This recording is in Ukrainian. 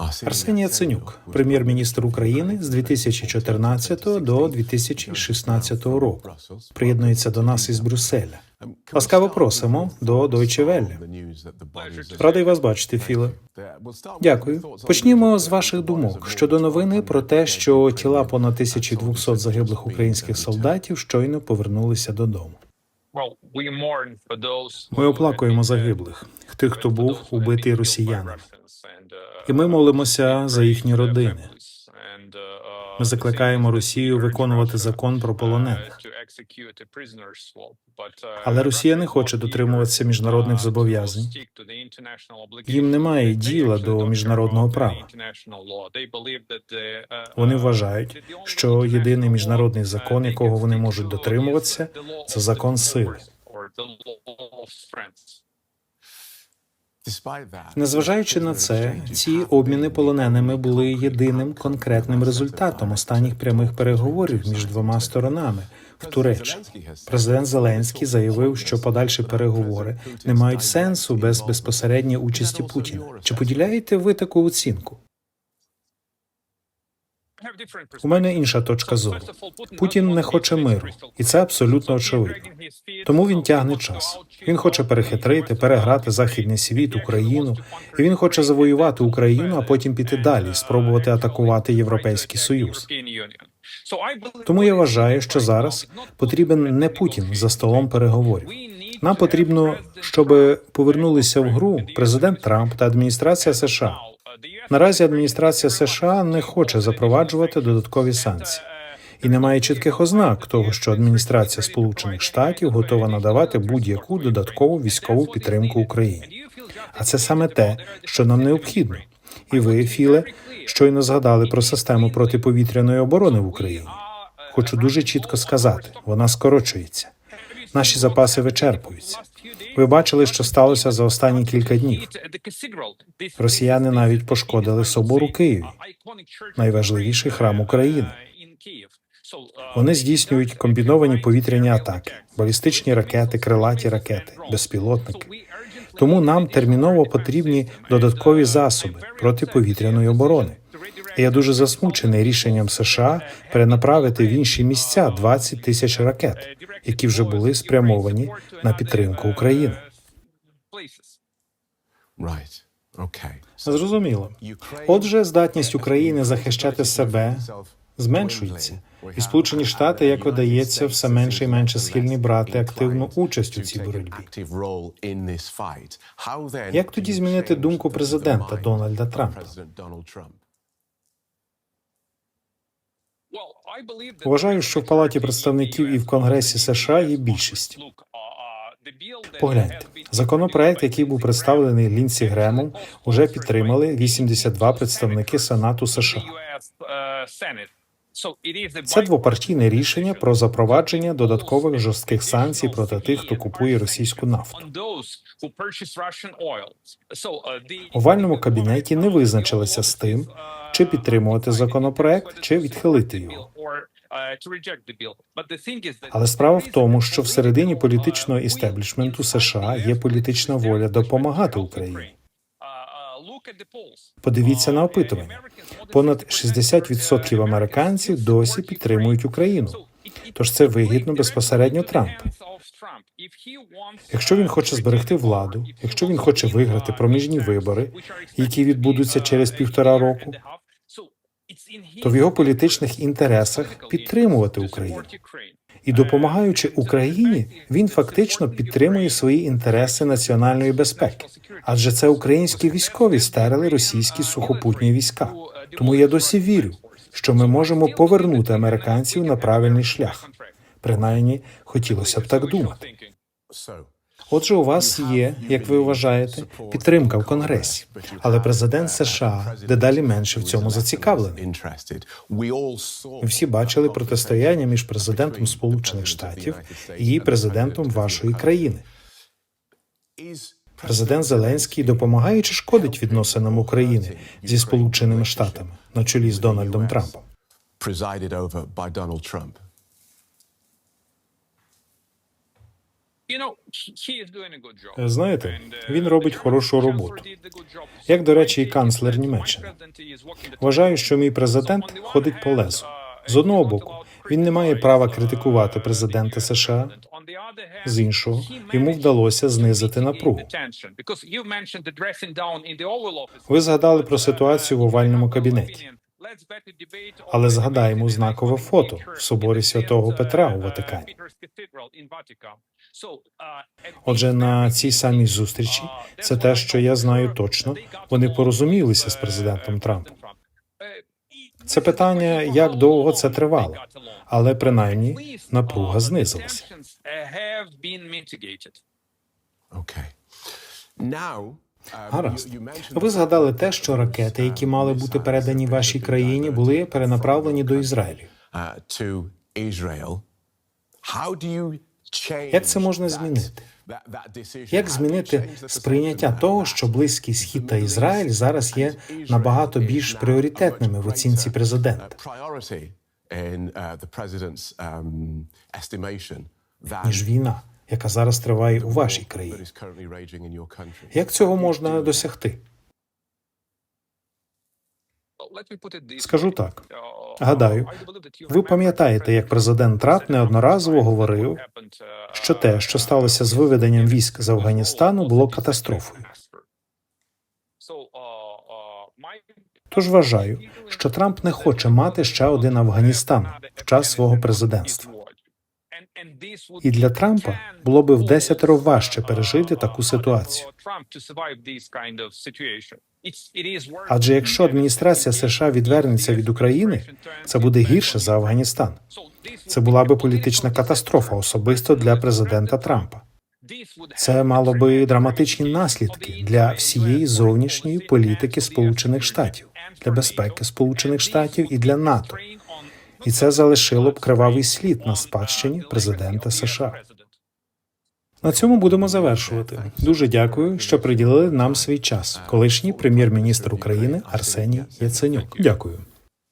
Арсеній Яценюк, прем'єр-міністр України з 2014 до 2016 року, приєднується до нас із Брюсселя. Ласкаво просимо до Deutsche Welle. Радий вас бачити, Філе. Дякую. Почнімо з ваших думок щодо новини про те, що тіла понад 1200 загиблих українських солдатів щойно повернулися додому. Ми оплакуємо загиблих, тих, хто був убитий росіянами. І ми молимося за їхні родини. Ми закликаємо Росію виконувати закон про полонених. Але Росія не хоче дотримуватися міжнародних зобов'язань. Їм немає діла до міжнародного права. Вони вважають, що єдиний міжнародний закон, якого вони можуть дотримуватися, це закон сили. Незважаючи на це, ці обміни полоненими були єдиним конкретним результатом останніх прямих переговорів між двома сторонами в Туреччині. Президент Зеленський заявив, що подальші переговори не мають сенсу без безпосередньої участі Путіна. Чи поділяєте ви таку оцінку? У мене інша точка зору. Путін не хоче миру, і це абсолютно очевидно. Тому він тягне час. Він хоче перехитрити, переграти західний світ, Україну, і він хоче завоювати Україну, а потім піти далі, спробувати атакувати Європейський Союз. Тому я вважаю, що зараз потрібен не Путін за столом переговорів. Нам потрібно, щоб повернулися в гру президент Трамп та адміністрація США. Наразі адміністрація США не хоче запроваджувати додаткові санкції, і немає чітких ознак того, що адміністрація Сполучених Штатів готова надавати будь-яку додаткову військову підтримку Україні. А це саме те, що нам необхідно. І ви, Філе, щойно згадали про систему протиповітряної оборони в Україні. Хочу дуже чітко сказати, вона скорочується. Наші запаси вичерпуються. Ви бачили, що сталося за останні кілька днів. Росіяни навіть пошкодили собор у Києві, найважливіший храм України. Вони здійснюють комбіновані повітряні атаки, балістичні ракети, крилаті ракети, безпілотники. Тому нам терміново потрібні додаткові засоби протиповітряної оборони. Я дуже засмучений рішенням США перенаправити в інші місця 20 тисяч ракет, які вже були спрямовані на підтримку України. Зрозуміло. Отже, здатність України захищати себе зменшується, і Сполучені Штати, як видається, все менше і менше схильні брати активну участь у цій боротьбі. Як тоді змінити думку президента Дональда Трампа? Вважаю, що в Палаті представників і в Конгресі США є більшість. Погляньте, законопроект, який був представлений Лінсі Гремом, уже підтримали 82 представники Сенату США. Це двопартійне рішення про запровадження додаткових жорстких санкцій проти тих, хто купує російську нафту. У овальному кабінеті не визначилися з тим, чи підтримувати законопроект, чи відхилити його. Але справа в тому, що всередині політичного істеблішменту США є політична воля допомагати Україні. Подивіться на опитування. Понад 60% американців досі підтримують Україну. Тож це вигідно безпосередньо Трампу. Якщо він хоче зберегти владу, якщо він хоче виграти проміжні вибори, які відбудуться через півтора року, то в його політичних інтересах підтримувати Україну. І допомагаючи Україні, він фактично підтримує свої інтереси національної безпеки, адже це українські військові стерили російські сухопутні війська. Тому я досі вірю, що ми можемо повернути американців на правильний шлях. Принаймні, хотілося б так думати. Отже, у вас є, як ви вважаєте, підтримка в Конгресі, але президент США дедалі менше в цьому зацікавлений. Ми всі бачили протистояння між президентом Сполучених Штатів і президентом вашої країни. Президент Зеленський допомагає чи шкодить відносинам України зі Сполученими Штатами на чолі з Дональдом Трампом. Знаєте, він робить хорошу роботу. Як, до речі, і канцлер Німеччини. Вважаю, що мій президент ходить по лезу. З одного боку, він не має права критикувати президента США. З іншого, йому вдалося знизити напругу. Ви згадали про ситуацію в овальному кабінеті. Але згадаємо знакове фото в соборі святого Петра у Ватикані. Отже, на цій самій зустрічі це те, що я знаю точно. Вони порозумілися з президентом Трампом. Це питання, як довго це тривало, але принаймні напруга знизилася. Okay. Гаразд. Ви згадали те, що ракети, які мали бути передані вашій країні, були перенаправлені до Ізраїлю. uh, Як це можна змінити? Як змінити сприйняття того, що Близький Схід та Ізраїль зараз є набагато більш пріоритетними в оцінці президента, uh, uh, um, ніж війна, яка зараз триває у вашій країні? Як цього можна досягти? Скажу так. Гадаю, ви пам'ятаєте, як президент Трамп неодноразово говорив, що те, що сталося з виведенням військ з Афганістану, було катастрофою. Тож вважаю, що Трамп не хоче мати ще один Афганістан в час свого президентства. І для Трампа було би в десятеро важче пережити таку ситуацію. Адже якщо адміністрація США відвернеться від України, це буде гірше за Афганістан. Це була би політична катастрофа особисто для президента Трампа. Це мало би драматичні наслідки для всієї зовнішньої політики Сполучених Штатів, для безпеки Сполучених Штатів і для НАТО. І це залишило б кривавий слід на спадщині президента США. На цьому будемо завершувати. Дуже дякую, що приділили нам свій час. Колишній прем'єр-міністр України Арсеній Яценюк. Дякую.